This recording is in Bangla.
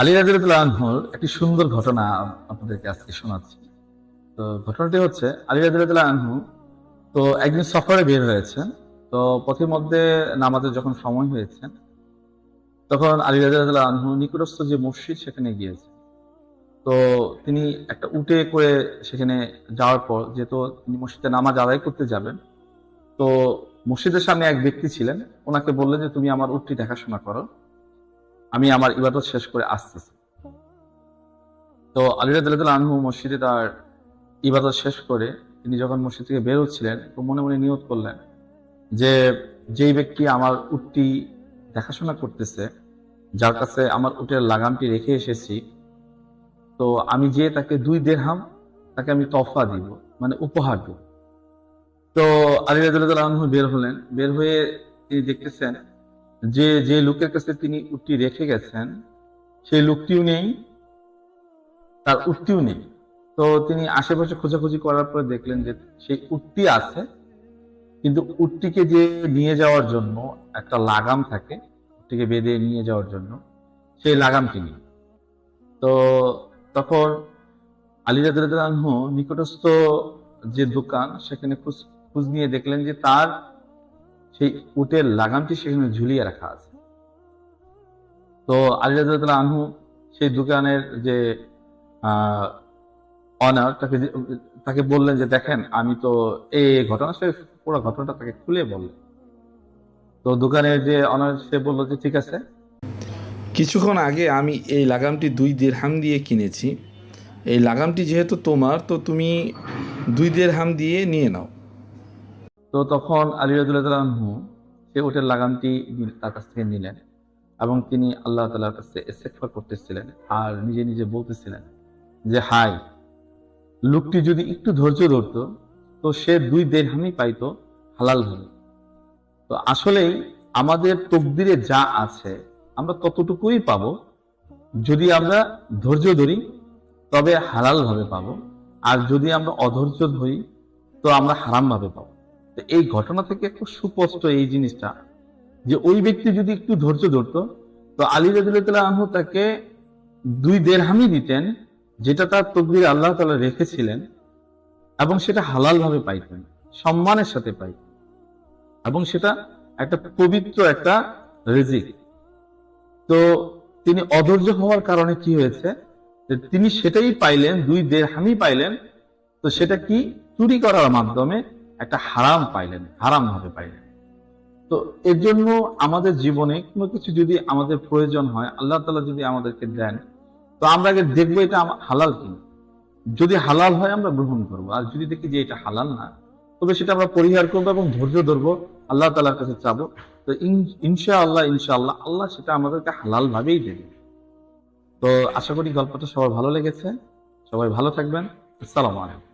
আলী রাজিউল্লাহর একটি সুন্দর ঘটনা আপনাদেরকে আজকে শোনাচ্ছি। তো ঘটনাটি হচ্ছে, আলী রাজিউল্লাহ আনহু তো একদিন সফরে বের হয়েছেন। তো পথের মধ্যে নামাজের যখন সময় হয়েছে, তখন আলী রাজিউল্লাহ আনহু নিকটস্থ যে মসজিদ সেখানে গিয়েছে তো তিনি একটা উটে করে সেখানে যাওয়ার পর, যেহেতু তিনি মসজিদে নামাজ আদায় করতে যাবেন, তো মসজিদের সামনে এক ব্যক্তি ছিলেন। ওনাকে বললেন যে, তুমি আমার উটটি দেখাশোনা করো। আমি আমার ইবাদত শেষ করে আসতেছি। তো আলী আলিরাদ আনহু মসজিদে তার ইবাদত শেষ করে তিনি যখন মসজিদ থেকে বের হচ্ছিলেন, তো মনে মনে নিয়ত করলেন যে যেই ব্যক্তি আমার উটটি দেখাশোনা করতেছে, যার কাছে আমার উটের লাগামটি রেখে এসেছি, তো আমি যে তাকে দুই দেড়হাম তাকে আমি তফা দিব মানে উপহার দিব। তো আলী আনহু বের হলেন, বের হয়ে তিনি দেখতেছেন যে যে লোকের কাছে তিনি উটটি রেখে গেছেন, সেই লোকটিও নেই, তার উটটিও নেই। তো তিনি আশেপাশে খোঁজাখুঁজি করার পরে দেখলেন যে সেই উটটি আছে, কিন্তু উটটিকে যে নিয়ে যাওয়ার জন্য একটা লাগাম থাকে, উটটিকে বেঁধে নিয়ে যাওয়ার জন্য, সেই লাগামটি নেই। তো তখন আলী রাজু নিকটস্থ যে দোকান, সেখানে খোঁজ খোঁজ নিয়ে দেখলেন যে তার সেই উটের লাগামটি সেখানে ঝুলিয়ে রাখা আছে। তো আলী আনহু সেই দোকানের যে অনার তাকে তাকে বললেন যে, দেখেন, আমি তো এই এই ঘটনা, সে পুরো ঘটনাটা তাকে খুলে বললেন। তো দোকানের যে অনার সে বলল যে, ঠিক আছে। কিছুক্ষণ আগে আমি এই লাগামটি দুই দেড়হাম দিয়ে কিনেছি। এই লাগামটি যেহেতু তোমার, তো তুমি দুই দেড়হাম দিয়ে নিয়ে নাও। তো তখন আলী আনহু, সে উটের লাগামটি তার কাছ থেকে নিলেন এবং তিনি আল্লাহ তালার কাছে ইস্তেগফার করতেছিলেন আর নিজে নিজে বলতেছিলেন যে হাই লোকটি যদি একটু ধৈর্য ধরতো, তো সে দুই দেড়হামই পাইতো, হালাল ভাবে তো আসলেই আমাদের তকদিরে যা আছে, আমরা ততটুকুই পাবো। যদি আমরা ধৈর্য ধরি, তবে হালাল ভাবে পাবো। আর যদি আমরা অধৈর্য ধরি, তো আমরা হারামভাবে পাবো। তো এই ঘটনা থেকে খুব সুস্পষ্ট এই জিনিসটা, যে ওই ব্যক্তি যদি একটু ধৈর্য ধরতো, তো আলী রাজুল্লাহ আনহু তাকে দুই দেড়হামই দিতেন, যেটা তার তকদির আল্লাহ তালা রেখেছিলেন, এবং সেটা হালাল ভাবে পাইতেন, সম্মানের সাথে পাইতেন, এবং সেটা একটা পবিত্র একটা রেজিক। তো তিনি অধৈর্য হওয়ার কারণে কি হয়েছে? তিনি সেটাই পাইলেন, দুই দেড়হামি পাইলেন, তো সেটা কি চুরি করার মাধ্যমে একটা হারাম পাইলেন হারাম ভাবে পাইলেন। তো এর জন্য আমাদের জীবনে কোনো কিছু যদি আমাদের প্রয়োজন হয়, আল্লাহ তালা যদি আমাদেরকে দেন, তো আমরা আগে দেখব এটা হালাল কিনা। যদি হালাল হয় আমরা গ্রহণ করব, আর যদি দেখি যে এটা হালাল না, তবে সেটা আমরা পরিহার করব এবং ধৈর্য ধরবো, আল্লাহ তালার কাছে চাবো। তো ইন- ইনশা আল্লাহ ইনশা আল্লাহ আল্লাহ সেটা আমাদেরকে হালাল ভাবেই দেবে। তো আশা করি গল্পটা সবার ভালো লেগেছে। সবাই ভালো থাকবেন। আসসালামু আলাইকুম।